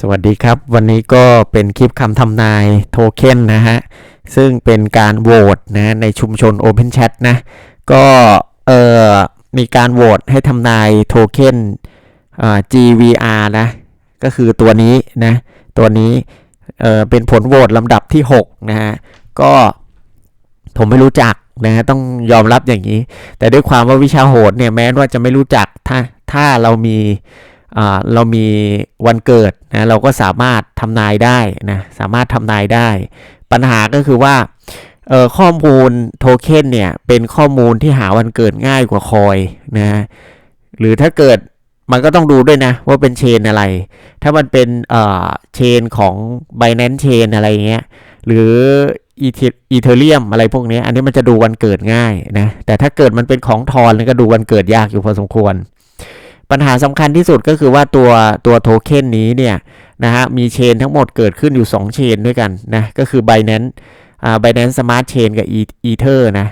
สวัสดีครับ วันนี้ก็เป็นคลิปคำทำนายโทเค็นนะฮะ ซึ่งเป็นการโหวตนะในชุมชน Open Chat นะ ก็เอ่อมีการโหวตให้ทำนายโทเค็นอ่า GVR นะ ก็คือตัวนี้นะ ตัวนี้เอ่อเป็นผลโหวตลำดับที่ 6 นะฮะ ก็ผมไม่รู้จักนะฮะต้องยอมรับอย่างนี้ แต่ด้วยความว่าวิชาโหดเนี่ยแม้ว่าจะไม่รู้จักถ้าถ้าเรามี เรามีวันเกิดนะเราก็สามารถทำนายได้นะสามารถทำนายได้ ปัญหาก็คือว่าข้อมูลโทเค็นเนี่ยเป็นข้อมูลที่หาวันเกิดง่ายกว่าคอยนะหรือถ้าเกิดมันก็ต้องดูด้วยนะ ว่าเป็นเชนอะไร ถ้ามันเป็นเอ่อเชนของ Binance Chain อะไรเงี้ยหรืออีเทเรียมอะไรพวกนี้ อันนี้มันจะดูวันเกิดง่ายนะแต่ถ้าเกิดมันเป็นของทอนก็ดูวันเกิดยากอยู่พอสมควร ปัญหาสำคัญที่สุดก็คือว่าตัวตัวโทเค็นนี้เนี่ยนะฮะมีเชนทั้งหมดเกิดขึ้นอยู่ 2 เชนด้วยกันนะก็คือ Binance อ่า Binance Smart Chain กับ Ether นะ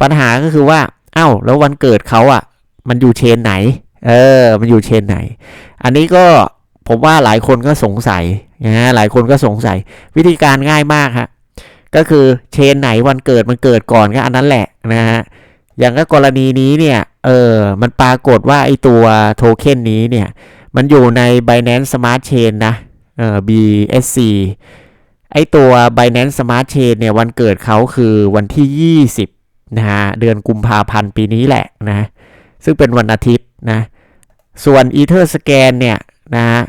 ปัญหาก็คือว่าเอ้าแล้ววันเกิดเขาอะมันอยู่เชนไหนเออมันอยู่เชนไหน อันนี้ก็ผมว่าหลายคนก็สงสัยนะหลายคนก็สงสัย วิธีการง่ายมากฮะก็คือเชนไหนวันเกิดมันเกิดก่อนก็อันนั้นแหละนะฮะอย่างก็กรณีนี้เนี่ย เออ มันปรากฏว่าไอตัวโทเค็นนี้เนี่ย มันอยู่ใน Binance Smart Chain นะ เออ BSC ไอตัว Binance Smart Chain เนี่ย วันเกิดเขาคือวันที่ 20 นะฮะ เดือนกุมภาพันธ์ปีนี้แหละนะ ซึ่งเป็นวันอาทิตย์นะ ส่วน Ether Scan เนี่ยนะฮะ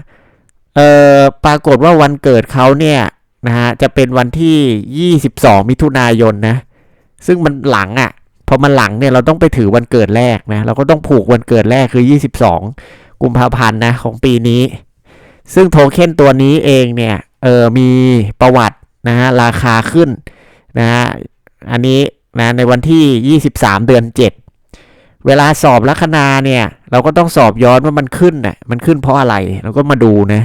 เออปรากฏว่าวันเกิดเขาเนี่ยนะฮะ จะเป็นวันที่ 22 มิถุนายนนะ ซึ่งมันหลังอะ่ะ พอมันหลังเนี่ยเราต้องไปถือวันเกิดแรกนะเราก็ต้องผูกวันเกิดแรกคือ 22 กุมภาพันธ์นะของปีนี้ ซึ่งโทเค็นตัวนี้เองเนี่ยเออมีประวัตินะฮะราคาขึ้นนะฮะอันนี้นะในวันที่ 23 เดือน 7 เวลาสอบลัคนาเนี่ย เราก็ต้องสอบย้อนว่ามันขึ้นน่ะมันขึ้นเพราะอะไรเราก็มาดูนะ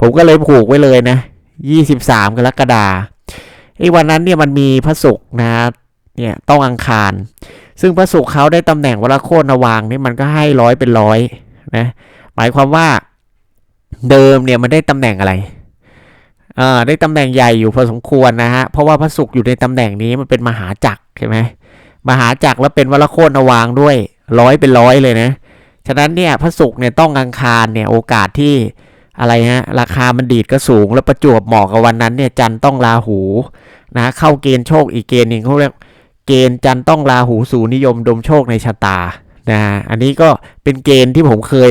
ผมก็เลยผูกไว้เลยนะ 23 กรกฎาคมไอ้วันนั้นเนี่ยมันมีพระศุกร์นะ เนี่ยต้องอังคาร ซึ่งพระศุกร์เขาได้ตำแหน่งวรโคตรวางนี่มันก็ให้ร้อยเป็นร้อยนะหมายความว่าเดิมเนี่ยมันได้ตำแหน่งอะไรอ่าได้ตำแหน่งใหญ่อยู่พอสมควรนะฮะเพราะว่าพระศุกร์อยู่ในตำแหน่งนี้มันเป็นมหาจักรใช่ไหมมหาจักรแล้วเป็นวรโคตรวางด้วยร้อยเป็นร้อยเลยนะฉะนั้นเนี่ยพระศุกร์เนี่ยต้องอังคารเนี่ยโอกาสที่อะไรฮะราคามันดีดก็สูง แล้วประจวบเหมาะกับวันนั้นเนี่ยจันต้องลาหูนะเข้าเกณฑ์โชคอีกเกณฑ์หนึ่งเขาเรียก เกณฑ์จันต้องราหูสูนิยมดมโชคในชะตานะอันนี้ก็เป็นเกณฑ์ที่ผมเคย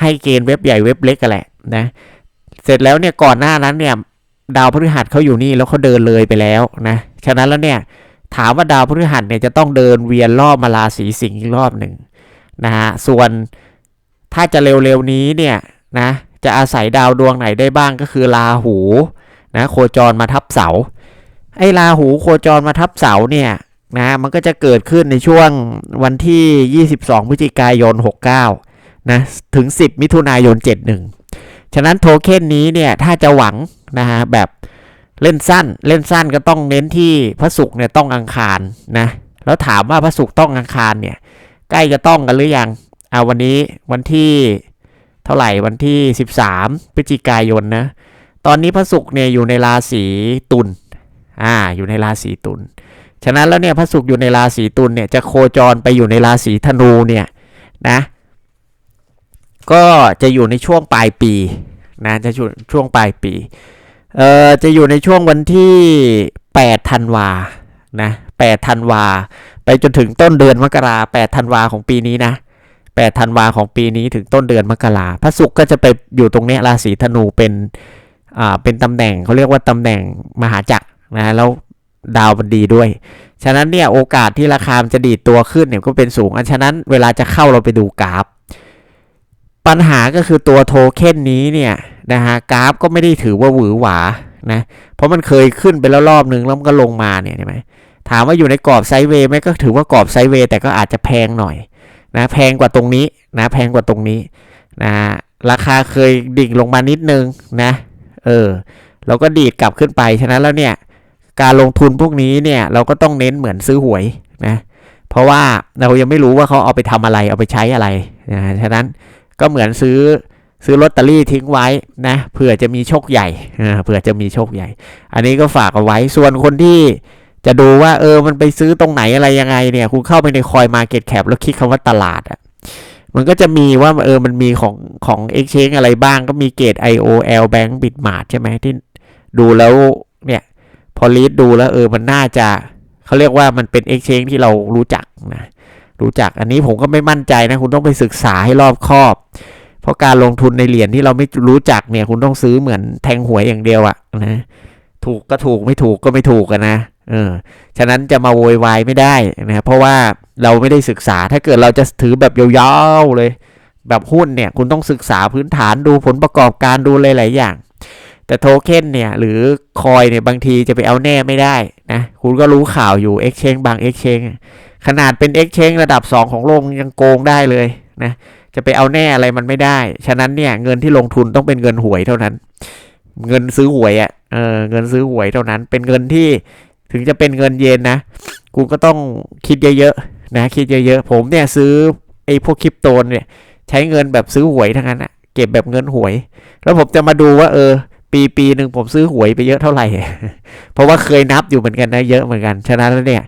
ให้เกณฑ์เว็บใหญ่เว็บเล็กกันแหละนะเสร็จแล้วเนี่ยก่อนหน้านั้นเนี่ยดาวพฤหัสเขาอยู่นี่แล้วเขาเดินเลยไปแล้วนะฉะนั้นแล้วเนี่ยถามว่าดาวพฤหัสเนี่ยจะต้องเดินเวียนรอบมาราศีสิงห์อีกรอบหนึ่งนะฮะส่วนถ้าจะเร็วๆนี้เนี่ยนะจะอาศัยดาวดวงไหนได้บ้างก็คือราหูนะโคจรมาทับเสาไอ้ราหูโคจรมาทับเสาเนี่ย นะ มันก็จะเกิดขึ้นในช่วงวันที่ 22 พฤศจิกายน 69 นะ ถึง 10 มิถุนายน 71 ฉะนั้นโทเค็นนี้เนี่ย ถ้าจะหวังนะฮะ แบบเล่นสั้น เล่นสั้นก็ต้องเน้นที่พระศุกร์เนี่ยต้องอังคารนะ แล้วถามว่าพระศุกร์ต้องอังคารเนี่ย ใกล้จะต้องกันหรือยังเอาวันนี้วันที่เท่าไหร่วันที่ 13 พฤศจิกายนนะ ตอนนี้พระศุกร์เนี่ยอยู่ในราศีตุล อ่า อยู่ในราศีตุล ฉะนั้นแล้วเนี่ยพระศุกร์อยู่ในราศีตุลเนี่ยจะโคจรไปอยู่ในราศีธนูเนี่ยนะก็จะอยู่ในช่วงปลายปีนะจะช่วงปลายปีเอ่อจะอยู่ในช่วงวันที่8ธันวานะ8ธันวา ไปจนถึงต้นเดือนมกรา8ธันวาของปีนี้นะ8ธันวาของปีนี้ถึงต้นเดือนมกราพระศุกร์ก็จะไปอยู่ตรงนี้ราศีธนูเป็นอ่าเป็นตำแหน่งเขาเรียกว่าตำแหน่งมหาจักรนะแล้ว ดาวมันดีด้วย ฉะนั้นเนี่ยโอกาสที่ราคามันจะดีดตัวขึ้นเนี่ยก็เป็นสูง อันฉะนั้นเวลาจะเข้าเราไปดูกราฟ ปัญหาก็คือตัวโทเค็นนี้เนี่ยนะฮะกราฟก็ไม่ได้ถือว่าหวือหวานะ เพราะมันเคยขึ้นไปแล้วรอบนึงแล้วมันก็ลงมาเนี่ยใช่ไหมถามว่าอยู่ในกรอบไซด์เวย์ไหมก็ถือว่ากรอบไซด์เวย์แต่ก็อาจจะแพงหน่อยนะแพงกว่าตรงนี้นะแพงกว่าตรงนี้นะราคาเคยดิ่งลงมานิดนึงนะเออแล้วก็ดีดกลับขึ้นไปฉะนั้นแล้วเนี่ย การลงทุนพวกนี้เนี่ยเราก็ต้องเน้นเหมือนซื้อหวยนะเพราะว่าเรายังไม่รู้ว่าเขาเอาไปทำอะไรเอาไปใช้อะไรนะฉะนั้นก็เหมือนซื้อซื้อลอตเตอรี่ทิ้งไว้นะเผื่อจะมีโชคใหญ่เผื่อจะมีโชคใหญ่ อันนี้ก็ฝากเอาไว้ส่วนคนที่จะดูว่าเออมันไปซื้อตรงไหนอะไรยังไงเนี่ยคุณเข้าไปในคอยมาเก็ตแคปแล้วคลิกคำว่าตลาดอะมันก็จะมีว่าเออมันมีของของ Exchange อะไรบ้างก็มีเกต IOL Bank Bitmart ใช่ไหมที่ดูแล้ว พอรีดดูแล้วเออมันน่าจะเขาเรียกว่ามันเป็น Exchange ที่เรารู้จักนะรู้จักอันนี้ผมก็ไม่มั่นใจนะ คุณต้องไปศึกษาให้รอบคอบ เพราะการลงทุนในเหรียญที่เราไม่รู้จักเนี่ย คุณต้องซื้อเหมือนแทงหวยอย่างเดียวอะนะถูกก็ถูกไม่ถูกก็ไม่ถูกกันนะเออฉะนั้นจะมาโวยวายไม่ได้นะเพราะว่าเราไม่ได้ศึกษาถ้าเกิดเราจะถือแบบยาวๆเลย แบบหุ้นเนี่ย คุณต้องศึกษาพื้นฐานดูผลประกอบการดูหลายๆอย่าง แต่โทเค็นเนี่ย หรือคอยเนี่ย บางทีจะไปเอาแน่ไม่ได้นะ คุณก็รู้ข่าวอยู่ Exchange บาง Exchange ขนาดเป็น Exchange ระดับ 2 ของโลกยังโกงได้เลยนะ จะไปเอาแน่อะไรมันไม่ได้ ฉะนั้นเนี่ย เงินที่ลงทุนต้องเป็นเงินหวยเท่านั้น เงินซื้อหวยอะ่ะเออเงินซื้อหวยเท่านั้น เป็นเงินที่ถึงจะเป็นเงินเย็นนะ คุณก็ต้องคิดเยอะๆนะ คิดเยอะๆ ผมเนี่ยซื้อไอ้พวกคริปโตนเนี่ย ใช้เงินแบบซื้อหวยทั้งนั้นอะเก็บแบบเงินหวย แล้วผมจะมาดูว่าเออ ปีปีหนึ่งผมซื้อหวยไปเยอะเท่าไหร่ เพราะว่าเคยนับอยู่เหมือนกันนะเยอะเหมือนกัน ฉะนั้นแล้วเนี่ย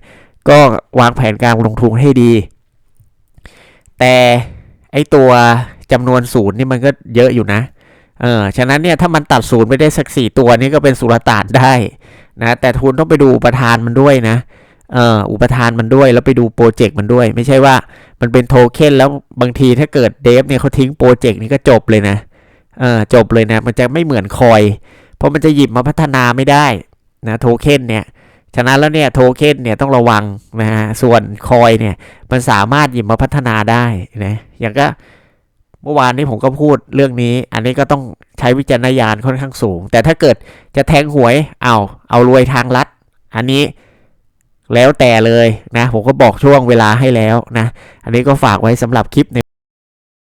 ก็วางแผนการลงทุนให้ดี แต่ไอตัวจำนวนศูนย์นี่มันก็เยอะอยู่นะ เออ ฉะนั้นเนี่ยถ้ามันตัดศูนย์ไปได้สักสี่ตัวนี่ก็เป็นสุลต่านได้นะ แต่คุณต้องไปดูอุปทานมันด้วยนะ เอออุปทานมันด้วยแล้วไปดูโปรเจกต์มันด้วย ไม่ใช่ว่ามันเป็นโทเค็นแล้วบางทีถ้าเกิดเดฟเนี่ยเขาทิ้งโปรเจกต์นี้ก็จบเลยนะ เออจบเลยนะ มันจะไม่เหมือนคอย เพราะมันจะหยิบมาพัฒนาไม่ได้นะโทเค็นเนี่ยฉะนั้นแล้วเนี่ยโทเค็นเนี่ยต้องระวังนะฮะส่วนคอยเนี่ยมันสามารถหยิบมาพัฒนาได้นะอย่างก็เมื่อวานนี้ผมก็พูดเรื่องนี้ อันนี้ก็ต้องใช้วิจารณญาณค่อนข้างสูง แต่ถ้าเกิดจะแทงหวยเอาเอารวยทางลัด อันนี้แล้วแต่เลยนะ ผมก็บอกช่วงเวลาให้แล้วนะ อันนี้ก็ฝากไว้สำหรับคลิปใน